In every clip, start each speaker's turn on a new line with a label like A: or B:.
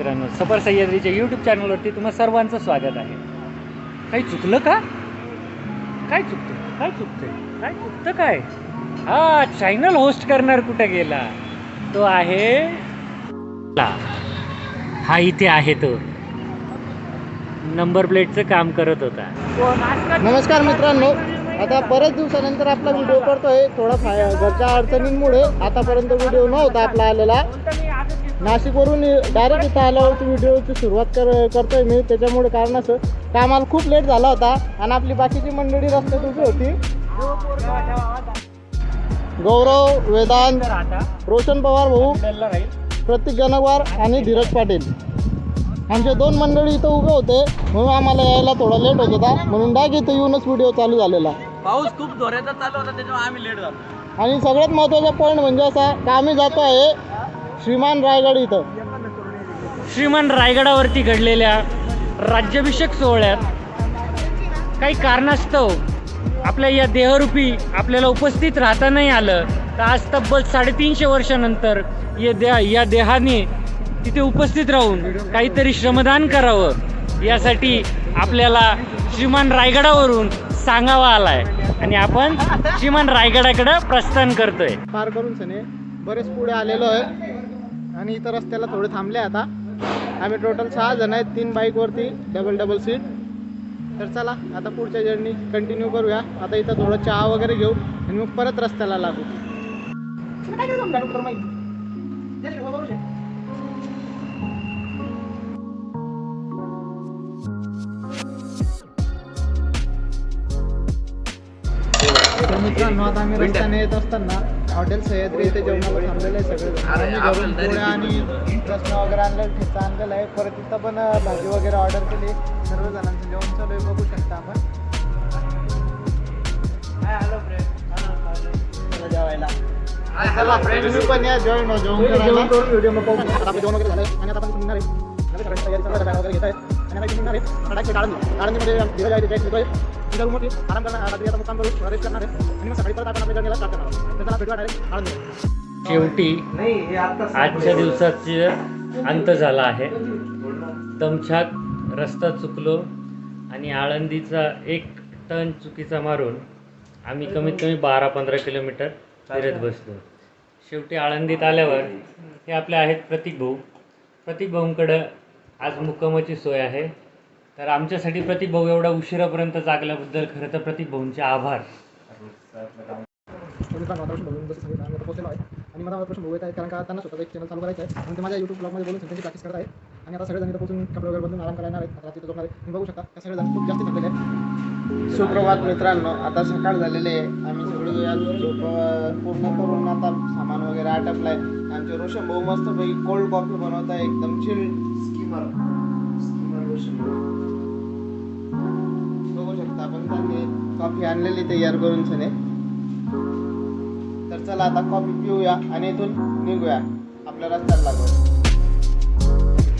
A: मित्रांनो सफर सह्याद्रीच्या यूट्यूब चॅनलवरती तुम्हा सर्वांचं स्वागत आहे. काही चुकलं का? काय चुकतं काय चुकतंय? काय चुकतं काय? हा चॅनल होस्ट करणार कुठं गेला? तो आहे हा इथे आहे तो. नंबर प्लेटचं काम करत होता.
B: नमस्कार मित्रांनो. आता बऱ्याच दिवसानंतर आपला व्हिडिओ करतोय. थोडा घरच्या अडचणींमुळे आतापर्यंत व्हिडिओ नव्हता आपला आलेला. नाशिकवरून डायरेक्ट इथं आल्यावरती व्हिडिओची सुरुवात कर करतोय मी. त्याच्यामुळे कारण असं कामाला खूप लेट झाला होता आणि आपली बाकीची मंडळी रस्त्यात उभी होती. गौरव वेदांत रोशन पवार भाऊ प्रतीक गणवार आणि धीरज पाटील. आमचे दोन मंडळी इथं उभे होते. म्हणून आम्हाला यायला थोडा लेट होत होता. म्हणून डाग इथं येऊनच व्हिडिओ चालू झालेला.
C: पाऊस खूप जोराचा चालू होता त्याच्यामुळे आम्ही लेट झालो.
B: आणि सगळ्यात महत्त्वाचा पॉईंट म्हणजे असा का आम्ही जातो आहे श्रीमान रायगड इथं.
A: श्रीमान रायगडावरती घडलेल्या राज्याभिषेक सोहळ्यात काही कारणास्तव आपल्या या देहरूपी आपल्याला उपस्थित राहता नाही आलं. तर आज तब्बल साडेतीनशे वर्षानंतर या देहा या देहाने तिथे उपस्थित राहून काहीतरी श्रमदान करावं यासाठी आपल्याला श्रीमान रायगडावरून सांगावा आलाय. आणि आपण श्रीमान रायगडाकडं प्रस्थान करतोय.
B: पार करून सने बरेच पुढे आलेलो आहे आणि इथं रस्त्याला थोडे थांबले आता. आम्ही टोटल सहा जण आहेत तीन बाईकवरती डबल डबल सीट तर चला आता पुढच्या जर्नी कंटिन्यू करूया. आता इथं थोडं चहा वगैरे घेऊ आणि मग परत रस्त्याला लागू. तर मित्रांनो आता आम्ही रस्त्याने येत असताना हॉटेल सह्याद्री येथे जेवणाला थांबलेलं आहे सगळे
C: आपण
B: पोळ्या आणि रसना वगैरे आणलं ठेचा आणलेला आहे. परत इथं पण भाजी वगैरे ऑर्डर केली सर्व जणांचं जेवण चालू आहे बघू शकता आपण. चला जेवायला. चला तुम्ही पण या जेवण जेवण जेवण व्हिडिओ मग जेवण वगैरे झालं आणि आता आपण निघणार आहे. लगेच सगळ्यांची तयारी चालू आहे, वगैरे घेत आणि आता इथे निघणार आहे आता डायरेक्ट आळंदी आळंदीमध्ये धीरज आहे आहे आराम करणार रात्री आता मुक्काम करू रेस्ट करणार आहे. आणि मग सकाळी परत आपण आपल्या जर्नीला स्टार्ट करणार आहोत. तर आळंदी
A: शेवटी आजच्या दिवसाचे अंत झाला आहे. दमछाक रस्ता चुकलो आणि आळंदीचा एक टन चुकीचा मारून आम्ही कमीत कमी बारा पंधरा किलोमीटर फिरत बसलो. शेवटी आळंदीत आल्यावर हे आपले आहेत प्रतीक भाऊ. प्रतीक भाऊंकडं आज मुक्कामाची सोय आहे. तर आमच्यासाठी प्रतीक भाऊ एवढा उशिरापर्यंत जागल्याबद्दल खरं तर प्रतीक भाऊंचे आभार.
B: आहे. आणि मला प्रश्न भाऊ येत आहे कारण का त्यांना स्वतःचा एक चॅनल चालू करायचं आहे. आणि ते माझ्या युट्यूब ब्लॉगमध्ये बोलून त्यांची प्रॅक्टिस करत आहेत. आणि आता सगळेजण इथं पोहोचून कपडे वगैरे बदलून आराम करायला आहेत. रात्री झोपणार आहे. तुम्ही बघू शकता त्या सगळेजण खूप जास्त थकलेले आहेत. सुप्रभात मित्रांनो आता सकाळ झालेले आहे. आम्ही सगळे आज झोप पूर्ण करून आता सामान वगैरे आटपलाय. आमचे रोशन भाऊ मस्तपैकी कोल्ड कॉफी बनवत आहे एकदम चिल स्कीमर स्कीमर कॉफी आणलेली तयार करून सने तर चला आता कॉफी पिऊया आणि इथून निघूया. आपल्या रस्त्याला लागू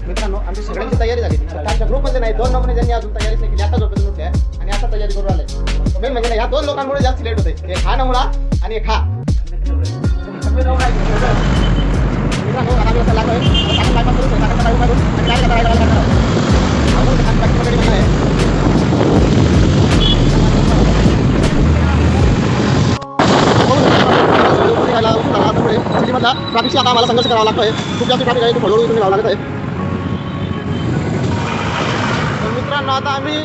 B: मित्रांनो आमची सगळ्यांची तयारी झाली. आमच्या ग्रुपमध्ये नाही दोन नंबरने ज्यांनी अजून तयारीच नाही केली आता झोपेत उठले. आहे आणि आता तयारी करून आले मेन म्हणजे ह्या या दोन लोकांमुळे जास्त लेट होते हे खा ना आणि हे खा मित्रांनो केलं आहे. ट्रॅफिकशी आता आम्हाला संघर्ष करावा लागतोय. खूप जास्त ट्रॅफिक आहे हळूहळू तुम्ही लावा लागत आहे. तर मित्रांनो आता आम्ही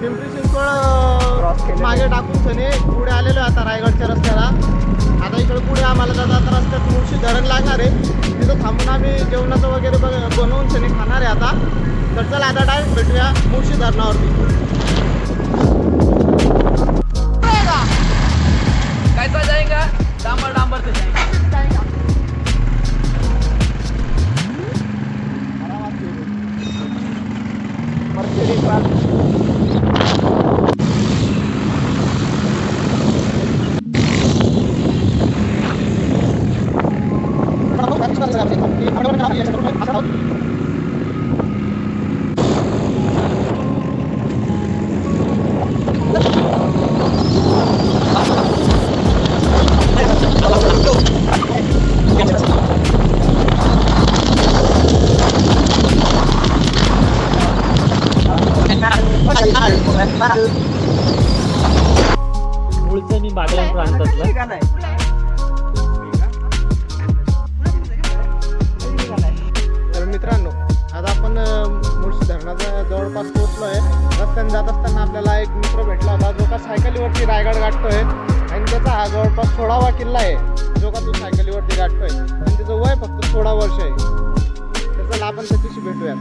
B: पिंपरी चिंचवड मागे टाकून सनी पुढे आलेलो आहे आता रायगडच्या रस्त्याला. आता इकडे पुढे आम्हाला जाता आता रस्त्यात मुळशी धरण लागणार आहे. तिथं थांबून आम्ही जेवणाचं वगैरे बघ बनवून सनी खाणार आहे आता. तर चला आता डायरेक्ट भेटूया मुळशी धरणावरती.
C: कैसा जाएगा डांबर डांबर से जाएगा
A: Lipat. मी बागलाण प्रांतातलं
B: तर मित्रांनो आता आपण मुळशी धरणाच्या जवळपास पोहोचलो आहे रस्त्याने जात असताना आपल्याला एक मित्र भेटला होता जो का सायकलीवरती रायगड गाठतोय. आणि त्याचा हा जवळपास सोळावा किल्ला आहे जो का तो सायकलीवरती गाठतोय. आणि त्याचं वय फक्त सोळा वर्ष आहे. तर चला आपण त्याच्याशी भेटूयात.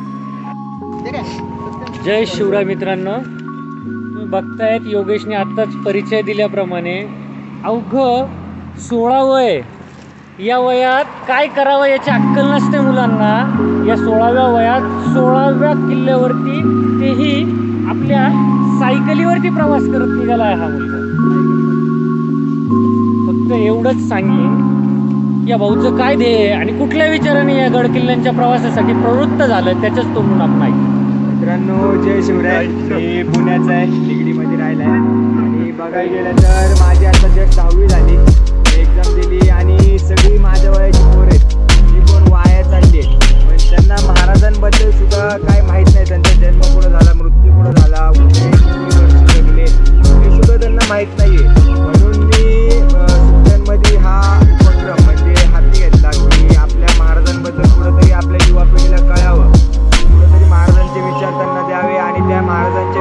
B: ठीक आहे
A: जय शिवराय मित्रांनो. बघतायत योगेशने आत्ताच परिचय दिल्याप्रमाणे. अवघं सोळा वय. या वयात काय करावं याची अक्कल नसते मुलांना. या सोळाव्या वयात सोळाव्या किल्ल्यावरती तेही आपल्या सायकलीवरती प्रवास करत निघाला आहे हा मुलगा. फक्त एवढंच सांगेन या भाऊचं काय ध्येय आणि कुठल्या विचाराने या गड किल्ल्यांच्या प्रवासासाठी प्रवृत्त झालं त्याच्याच तोंडून आपण ऐकू.
D: मित्रांनो जय शिवराय. हे पुण्याचा आहे. राहिला आहे आणि बघायला गेलं तर माझी आता जस्ट दहावी झाली. एक्झाम दिली आणि सगळी माझ्या वयाची पोरं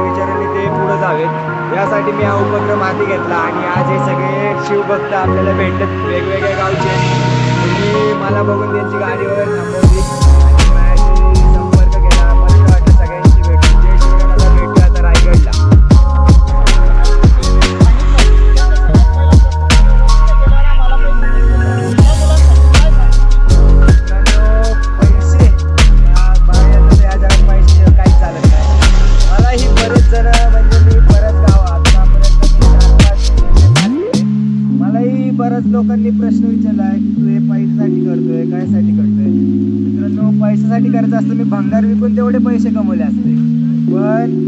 D: विचाराने ते पुढे जावेत. यासाठी मी हा उपक्रम हाती घेतला आणि आज हे सगळे शिवभक्त आपल्याला भेटत वेगवेगळ्या गावचे. आणि मला बघून त्यांची गाडीवर थांबवली.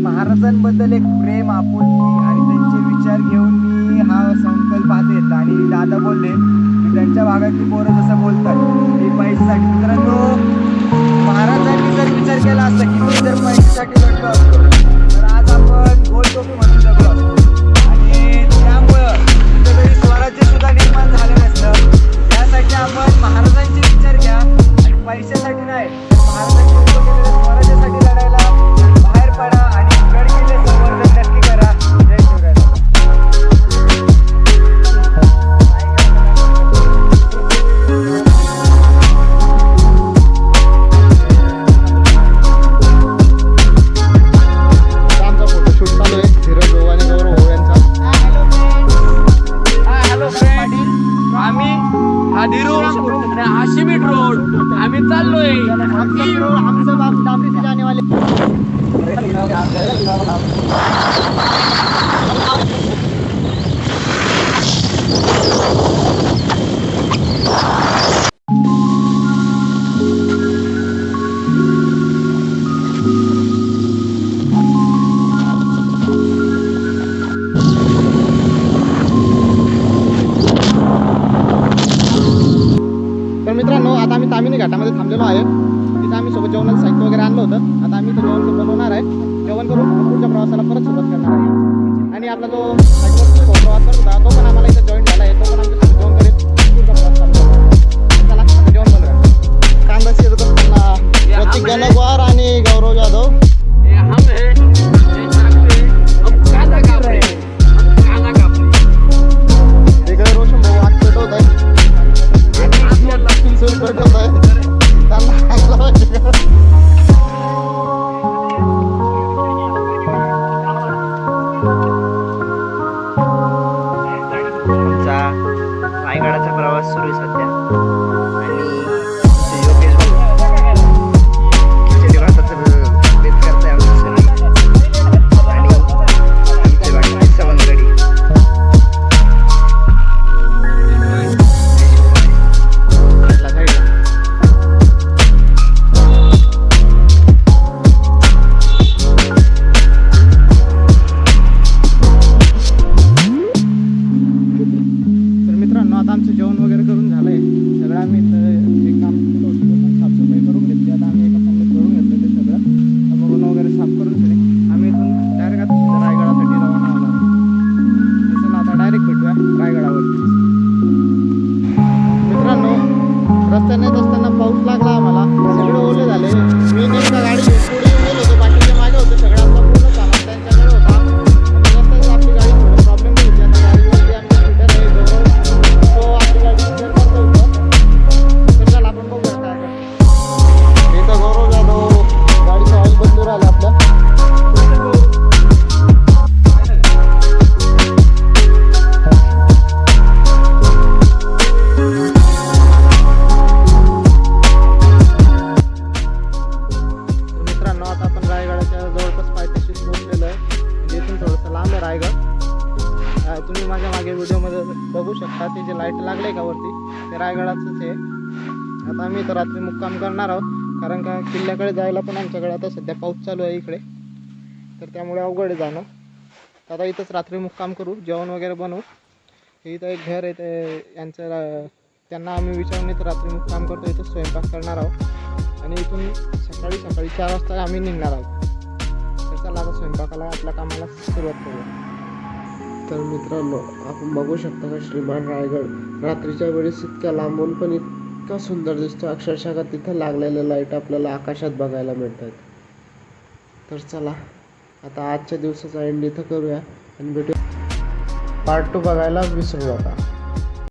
D: महाराजांबद्दल एक प्रेम आपुलकी आणि त्यांचे विचार घेऊन मी हा संकल्प हात घेतला. आणि दादा बोलले की त्यांच्या भागातली पोरं जसं बोलतात की पैशासाठी मित्रांनो महाराजांनी जर विचार केला असता की मी जर पैशासाठी लढलो असतो.
B: मित्रांनो आता आम्ही तामिनी घाटामध्ये थांबलेलो आहे. तिथं आम्ही सोबत जेवणाचं साहित्य वगैरे आणलं होतं. आता आम्ही इथं जेवण बनवणार आहे. जेवण करून पुढच्या प्रवासाला परत सुरुवात करणार आहे. आणि आपला जो सायकलवरती प्रवास करत होता तो पण आम्हाला 拉布拉 रायगडाचंच आहे. आता आम्ही तर रात्री मुक्काम करणार आहोत. कारण का किल्ल्याकडे जायला पण आमच्याकडे आता सध्या पाऊस चालू आहे इकडे. तर त्यामुळे अवघड जाणं. आता इथंच रात्री मुक्काम करू. जेवण वगैरे बनवू. हे इथं एक घर आहे. ते यांचं त्यांना आम्ही विचारून इथं रात्री मुक्काम करतो. इथं स्वयंपाक करणार आहोत. आणि इथून सकाळी सकाळी चार वाजता आम्ही निघणार आहोत. तर चला आता स्वयंपाकाला आपल्या कामाला सुरुवात करूया.
E: तर मित्रांनो आपण बघू शकता का श्रीमान रायगड? रात्रीच्या वेळेस इतक्या लांबून पण इतका सुंदर दिसतो. अक्षरशः का तिथं लागलेल्या लाइट आपल्याला आकाशात बघायला मिळतात. तर चला आता आजच्या दिवसाचा एंड इथं करूया आणि भेटू. पार्ट टू बघायला विसरू नका.